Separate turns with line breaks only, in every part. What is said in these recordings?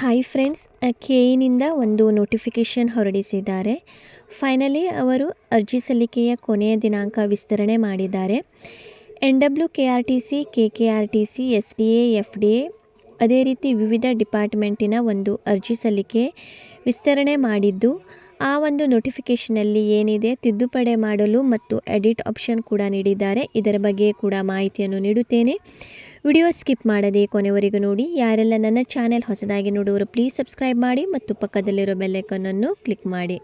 Hi friends K ಇನಿಂದ ಒಂದು notification ಹೊರಡಿಸಿದ್ದಾರೆ. Finally ಅವರು ಅರ್ಜಿ ಸಲ್ಲಿಕೆಯ ಕೊನೆಯ ದಿನಾಂಕ ವಿಸ್ತರಣೆ ಮಾಡಿದ್ದಾರೆ. N W K R T C K K R T C S D A F D A ಅದೇ ರೀತಿ ವಿವಿಧ ಡಿಪಾರ್ಟ್ಮೆಂಟಿನ ಒಂದು ಅರ್ಜಿ ಸಲ್ಲಿಕೆ ವಿಸ್ತರಣೆ ಮಾಡಿದ್ದು, ಆ ಒಂದು ನೋಟಿಫಿಕೇಷನಲ್ಲಿ ಏನಿದೆ ತಿದ್ದುಪಡಿ ಮಾಡಲು ಮತ್ತು ಎಡಿಟ್ ಆಪ್ಷನ್ ಕೂಡ ನೀಡಿದ್ದಾರೆ. ಇದರ ಬಗ್ಗೆ ಕೂಡ ಮಾಹಿತಿಯನ್ನು ನೀಡುತ್ತೇನೆ. ವಿಡಿಯೋ ಸ್ಕಿಪ್ ಮಾಡದೆ ಕೊನೆವರೆಗೂ ನೋಡಿ. ಯಾರೆಲ್ಲ ನನ್ನ ಚಾನೆಲ್ ಹೊಸದಾಗಿ ನೋಡುವರು ಪ್ಲೀಸ್ ಸಬ್ಸ್ಕ್ರೈಬ್ ಮಾಡಿ ಮತ್ತು ಪಕ್ಕದಲ್ಲಿರೋ ಬೆಲ್ಲೈಕನನ್ನು ಕ್ಲಿಕ್ ಮಾಡಿ.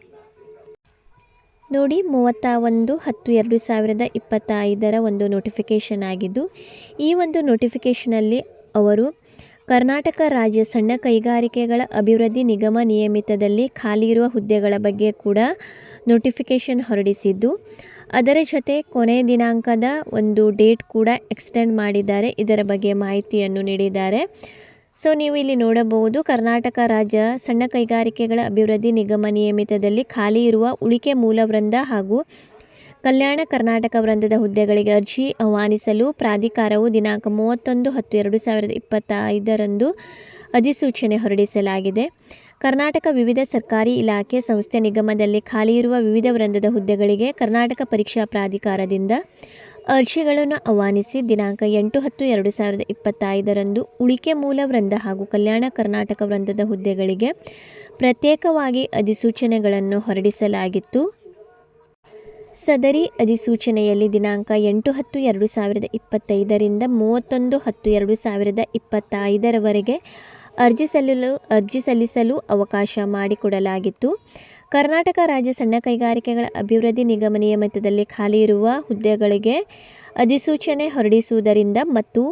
ನೋಡಿ ಮೂವತ್ತ ಒಂದು ಹತ್ತು ಎರಡು ಸಾವಿರದ ಇಪ್ಪತ್ತ ಐದರ ಒಂದು ನೋಟಿಫಿಕೇಷನ್ ಆಗಿದ್ದು, ಈ ಒಂದು ನೋಟಿಫಿಕೇಷನಲ್ಲಿ ಅವರು ಕರ್ನಾಟಕ ರಾಜ್ಯ ಸಣ್ಣ ಕೈಗಾರಿಕೆಗಳ ಅಭಿವೃದ್ಧಿ ನಿಗಮ ನಿಯಮಿತದಲ್ಲಿ ಖಾಲಿ ಇರುವ ಹುದ್ದೆಗಳ ಬಗ್ಗೆ ಕೂಡ ನೋಟಿಫಿಕೇಷನ್ ಹೊರಡಿಸಿದ್ದು ಅದರ ಜೊತೆ ಕೊನೆಯ ದಿನಾಂಕದ ಒಂದು ಡೇಟ್ ಕೂಡ ಎಕ್ಸ್ಟೆಂಡ್ ಮಾಡಿದ್ದಾರೆ. ಇದರ ಬಗ್ಗೆ ಮಾಹಿತಿಯನ್ನು ನೀಡಿದ್ದಾರೆ. ಸೊ, ನೀವು ಇಲ್ಲಿ ನೋಡಬಹುದು ಕರ್ನಾಟಕ ರಾಜ್ಯ ಸಣ್ಣ ಕೈಗಾರಿಕೆಗಳ ಅಭಿವೃದ್ಧಿ ನಿಗಮ ನಿಯಮಿತದಲ್ಲಿ ಖಾಲಿ ಇರುವ ಉಳಿಕೆ ಮೂಲವೃಂದ ಹಾಗೂ ಕಲ್ಯಾಣ ಕರ್ನಾಟಕ ವೃಂದದ ಹುದ್ದೆಗಳಿಗೆ ಅರ್ಜಿ ಆಹ್ವಾನಿಸಲು ಪ್ರಾಧಿಕಾರವು ದಿನಾಂಕ ಮೂವತ್ತೊಂದು ಹತ್ತು ಎರಡು ಸಾವಿರದ ಇಪ್ಪತ್ತೈದರಂದು ಅಧಿಸೂಚನೆ ಹೊರಡಿಸಲಾಗಿದೆ. ಕರ್ನಾಟಕ ವಿವಿಧ ಸರ್ಕಾರಿ ಇಲಾಖೆ ಸಂಸ್ಥೆ ನಿಗಮದಲ್ಲಿ ಖಾಲಿ ಇರುವ ವಿವಿಧ ವೃಂದದ ಹುದ್ದೆಗಳಿಗೆ ಕರ್ನಾಟಕ ಪರೀಕ್ಷಾ ಪ್ರಾಧಿಕಾರದಿಂದ ಅರ್ಜಿಗಳನ್ನು ಆಹ್ವಾನಿಸಿ ದಿನಾಂಕ ಎಂಟು ಹತ್ತು ಎರಡು ಸಾವಿರದ ಇಪ್ಪತ್ತೈದರಂದು ಉಳಿಕೆ ಮೂಲ ವೃಂದ ಹಾಗೂ ಕಲ್ಯಾಣ ಕರ್ನಾಟಕ ವೃಂದದ ಹುದ್ದೆಗಳಿಗೆ ಪ್ರತ್ಯೇಕವಾಗಿ ಅಧಿಸೂಚನೆಗಳನ್ನು ಹೊರಡಿಸಲಾಗಿತ್ತು. ಸದರಿ ಅಧಿಸೂಚನೆಯಲ್ಲಿ ದಿನಾಂಕ ಎಂಟು ಹತ್ತು ಎರಡು ಸಾವಿರದ ಇಪ್ಪತ್ತೈದರಿಂದ ಮೂವತ್ತೊಂದು ಹತ್ತು ಎರಡು ಸಾವಿರದ ಇಪ್ಪತ್ತೈದರವರೆಗೆ ಅರ್ಜಿ ಸಲ್ಲಲು, ಅರ್ಜಿ ಸಲ್ಲಿಸಲು ಅವಕಾಶ ಮಾಡಿಕೊಡಲಾಗಿತ್ತು. ಕರ್ನಾಟಕ ರಾಜ್ಯ ಸಣ್ಣ ಕೈಗಾರಿಕೆಗಳ ಅಭಿವೃದ್ಧಿ ನಿಗಮ ನಿಯಮಿತದಲ್ಲಿ ಖಾಲಿ ಇರುವ ಹುದ್ದೆಗಳಿಗೆ ಅಧಿಸೂಚನೆ ಹೊರಡಿಸುವುದರಿಂದ ಮತ್ತು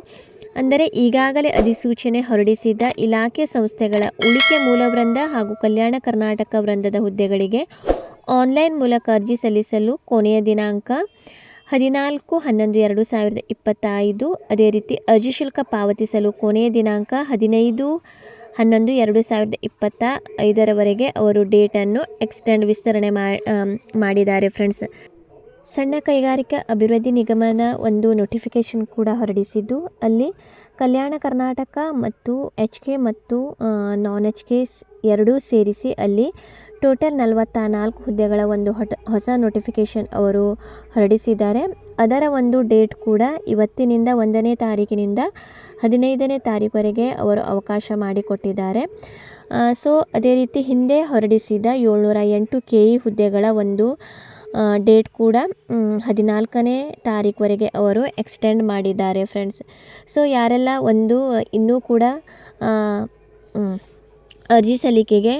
ಅಂದರೆ ಈಗಾಗಲೇ ಅಧಿಸೂಚನೆ ಹೊರಡಿಸಿದ ಇಲಾಖೆ ಸಂಸ್ಥೆಗಳ ಉಳಿಕೆ ಮೂಲ ವೃಂದ ಹಾಗೂ ಕಲ್ಯಾಣ ಕರ್ನಾಟಕ ವೃಂದದ ಹುದ್ದೆಗಳಿಗೆ ಆನ್ಲೈನ್ ಮೂಲಕ ಅರ್ಜಿ ಸಲ್ಲಿಸಲು ಕೊನೆಯ ದಿನಾಂಕ ಹದಿನಾಲ್ಕು ಹನ್ನೊಂದು ಎರಡು ಸಾವಿರದ ಇಪ್ಪತ್ತೈದು. ಅದೇ ರೀತಿ ಅರ್ಜಿ ಶುಲ್ಕ ಪಾವತಿಸಲು ಕೊನೆಯ ದಿನಾಂಕ ಹದಿನೈದು ಹನ್ನೊಂದು ಎರಡು ಸಾವಿರದ ಇಪ್ಪತ್ತ ಐದರವರೆಗೆ ಅವರು ಡೇಟನ್ನು ಎಕ್ಸ್ಟೆಂಡ್ ವಿಸ್ತರಣೆ ಮಾಡಿದ್ದಾರೆ ಫ್ರೆಂಡ್ಸ್. ಸಣ್ಣ ಕೈಗಾರಿಕಾ ಅಭಿವೃದ್ಧಿ ನಿಗಮನ ಒಂದು ನೋಟಿಫಿಕೇಷನ್ ಕೂಡ ಹೊರಡಿಸಿದ್ದು, ಅಲ್ಲಿ ಕಲ್ಯಾಣ ಕರ್ನಾಟಕ ಮತ್ತು ಎಚ್ ಕೆ ಮತ್ತು ನಾನ್ ಎಚ್ ಕೆ ಎರಡೂ ಸೇರಿಸಿ ಅಲ್ಲಿ ಟೋಟಲ್ ನಲವತ್ತ ನಾಲ್ಕು ಹುದ್ದೆಗಳ ಒಂದು ಹೊಸ ನೋಟಿಫಿಕೇಷನ್ ಅವರು ಹೊರಡಿಸಿದ್ದಾರೆ. ಅದರ ಒಂದು ಡೇಟ್ ಕೂಡ ಇವತ್ತಿನಿಂದ ಒಂದನೇ ತಾರೀಕಿನಿಂದ ಹದಿನೈದನೇ ತಾರೀಕುವರೆಗೆ ಅವರು ಅವಕಾಶ ಮಾಡಿಕೊಟ್ಟಿದ್ದಾರೆ. ಸೊ, ಅದೇ ರೀತಿ ಹಿಂದೆ ಹೊರಡಿಸಿದ ಏಳ್ನೂರ ಎಂಟು ಕೆ ಇ ಹುದ್ದೆಗಳ ಒಂದು ಡೇಟ್ ಕೂಡ ಹದಿನಾಲ್ಕನೇ ತಾರೀಕುವರೆಗೆ ಅವರು ಎಕ್ಸ್ಟೆಂಡ್ ಮಾಡಿದ್ದಾರೆ ಫ್ರೆಂಡ್ಸ್. ಸೊ ಯಾರೆಲ್ಲ ಒಂದು, ಇನ್ನೂ ಕೂಡ ಅರ್ಜಿ ಸಲ್ಲಿಕೆಗೆ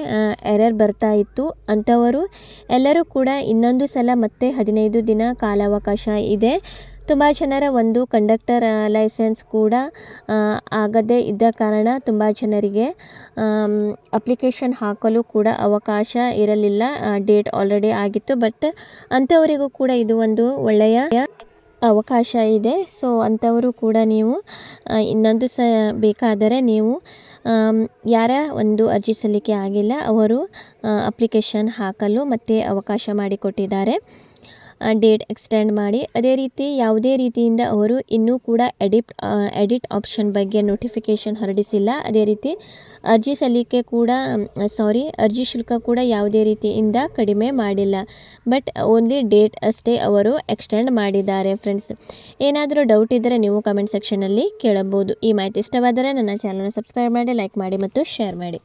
ಎರರ್ ಬರ್ತಾ ಇತ್ತು, ಅಂಥವರು ಎಲ್ಲರೂ ಕೂಡ ಇನ್ನೊಂದು ಸಲ ಮತ್ತೆ ಹದಿನೈದು ದಿನ ಕಾಲಾವಕಾಶ ಇದೆ. ತುಂಬ ಜನರ ಒಂದು ಕಂಡಕ್ಟರ್ ಲೈಸೆನ್ಸ್ ಕೂಡ ಆಗದೇ ಇದ್ದ ಕಾರಣ ತುಂಬ ಜನರಿಗೆ ಅಪ್ಲಿಕೇಶನ್ ಹಾಕಲು ಕೂಡ ಅವಕಾಶ ಇರಲಿಲ್ಲ. ಡೇಟ್ ಆಲ್ರೆಡಿ ಆಗಿತ್ತು, ಬಟ್ ಅಂಥವರಿಗೂ ಕೂಡ ಇದು ಒಂದು ಒಳ್ಳೆಯ ಅವಕಾಶ ಇದೆ. ಸೊ, ಅಂಥವರು ಕೂಡ ನೀವು ಇನ್ನೊಂದು ಸ ಬೇಕಾದರೆ ನೀವು ಯಾರ ಒಂದು ಅರ್ಜಿ ಸಲ್ಲಿಕೆ ಆಗಿಲ್ಲ, ಅವರು ಅಪ್ಲಿಕೇಶನ್ ಹಾಕಲು ಮತ್ತೆ ಅವಕಾಶ ಮಾಡಿಕೊಟ್ಟಿದ್ದಾರೆ. ಡೇಟ್ ಎಕ್ಸ್ಟೆಂಡ್ ಮಾಡಿ. ಅದೇ ರೀತಿ ಯಾವುದೇ ರೀತಿಯಿಂದ ಅವರು ಇನ್ನೂ ಕೂಡ ಎಡಿಟ್ ಎಡಿಟ್ ಆಪ್ಷನ್ ಬಗ್ಗೆ ನೋಟಿಫಿಕೇಷನ್ ಹೊರಡಿಸಿಲ್ಲ. ಅದೇ ರೀತಿ ಅರ್ಜಿ ಸಲ್ಲಿಕೆ ಕೂಡ ಸಾರಿ ಅರ್ಜಿ ಶುಲ್ಕ ಕೂಡ ಯಾವುದೇ ರೀತಿಯಿಂದ ಕಡಿಮೆ ಮಾಡಿಲ್ಲ. ಬಟ್ ಓನ್ಲಿ ಡೇಟ್ ಅಷ್ಟೇ ಅವರು ಎಕ್ಸ್ಟೆಂಡ್ ಮಾಡಿದ್ದಾರೆ ಫ್ರೆಂಡ್ಸ್ ಏನಾದರೂ ಡೌಟ್ ಇದ್ದರೆ ನೀವು ಕಮೆಂಟ್ ಸೆಕ್ಷನಲ್ಲಿ ಕೇಳಬಹುದು. ಈ ಮಾಹಿತಿ ಇಷ್ಟವಾದರೆ ನನ್ನ ಚಾನಲ್ನ ಸಬ್ಸ್ಕ್ರೈಬ್ ಮಾಡಿ ಲೈಕ್ ಮಾಡಿ ಮತ್ತು ಶೇರ್ ಮಾಡಿ.